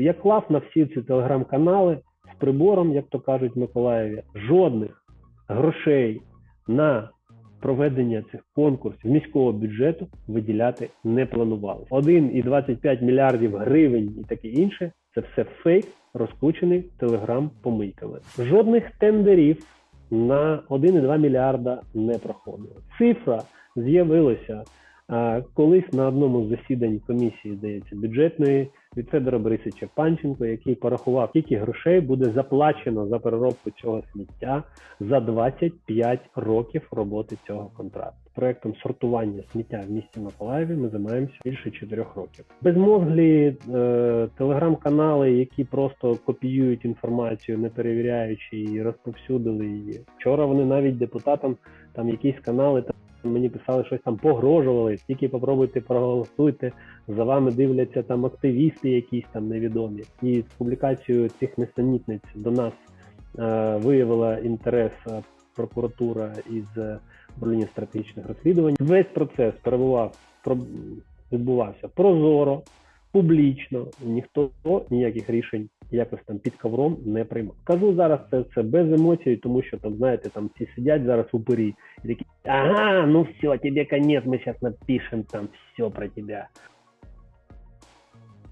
Я клав на всі ці телеграм-канали з прибором, як то кажуть в Миколаєві, жодних грошей на проведення цих конкурсів міського бюджету виділяти не планували. 1,25 мільярдів гривень і таке інше це все фейк, розкручений телеграм-помийками. Жодних тендерів на 1,2 мільярда не проходило. Цифра з'явилася колись на одному з засідань комісії, здається, бюджетної від Федора Борисовича Панченко, який порахував, скільки грошей буде заплачено за переробку цього сміття за 25 років роботи цього контракту. Проектом сортування сміття в місті Миколаєві ми займаємося більше 4 років. Безмозглі е, телеграм-канали, які просто копіюють інформацію, не перевіряючи її, розповсюдили її. Вчора вони навіть депутатам там якісь канали там мені писали щось там погрожували. Тільки попробуйте проголосуйте. За вами дивляться там активісти, якісь там невідомі. І з публікацією цих несенітниць до нас е, виявила інтерес е, прокуратура із е, управління стратегічних розслідувань. Весь процес перебував відбувався прозоро, публічно. Ніхто ніяких рішень якось там під ковром не приймав. Кажу зараз це, це без емоцій, тому що там знаєте, там всі сидять зараз у пирі і такі ага, ну все, тебе конець, ми зараз напишемо там все про тебе.